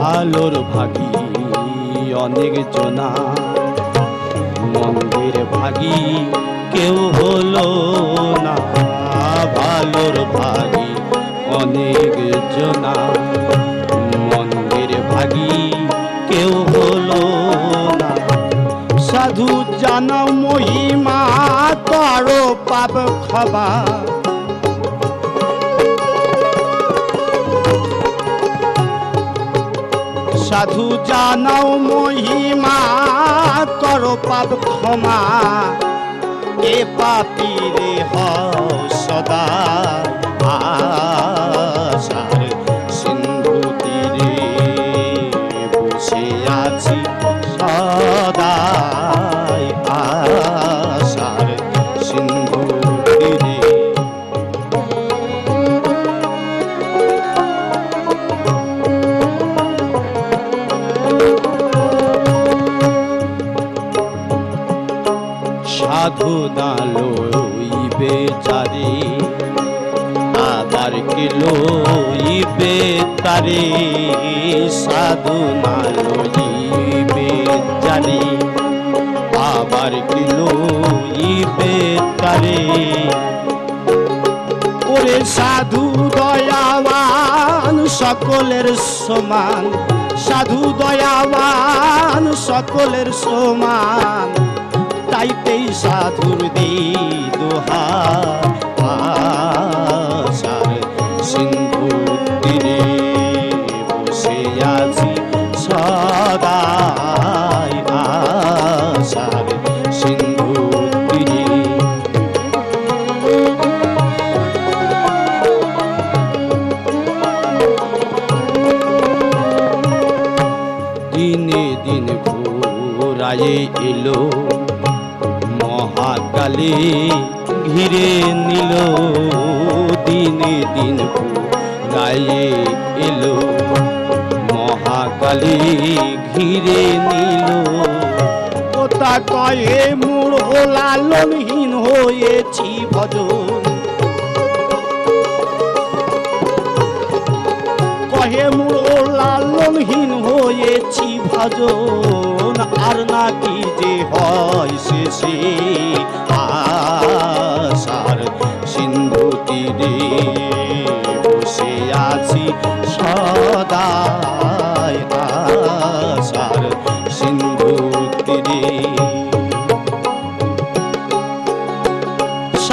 ভালোর ভাগী অনেক জনা, মন্দির ভাগী কেউ হলো না। ভালোর ভাগী অনেক জনা, মন্দির ভাগী কেউ হলো সাধু জান মহিমা তার পাপ খাবা সাধু জানাও মহিমা, করো পাপ ক্ষমা। এ পাপি রে সদা সাধু দালইবে চারে আবার কিলো ইবে তারে? সাধু নালইবে চারে, আবার কিলো ইবে তারে? ওরে সাধু দয়াবান, সকলের সমান। সাধু দয়াবান, সকলের সমান। তাইতেই সাধুর দি দোহার আশার সিন্ধু তীরে বসে আছি সদাই আশার দিনে দিন ঘোরায়ে এলো মহাকালে ঘিরে নিল দিনে দিন ঘোরায়ে এলো। মহাকালে ঘিরে নিল। ওটা কয়ে মোর লালনহীন হয়েছি ভজন। কহে মোর লালনহীন হয়েছি ভজন। আর নাকি যে হয় শেষে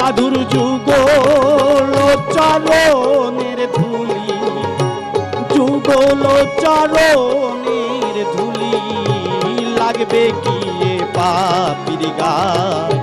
সাধুর যুগ চরণের ধুলি যুগল চরণের ধুলি লাগবে কি পাপির গায়?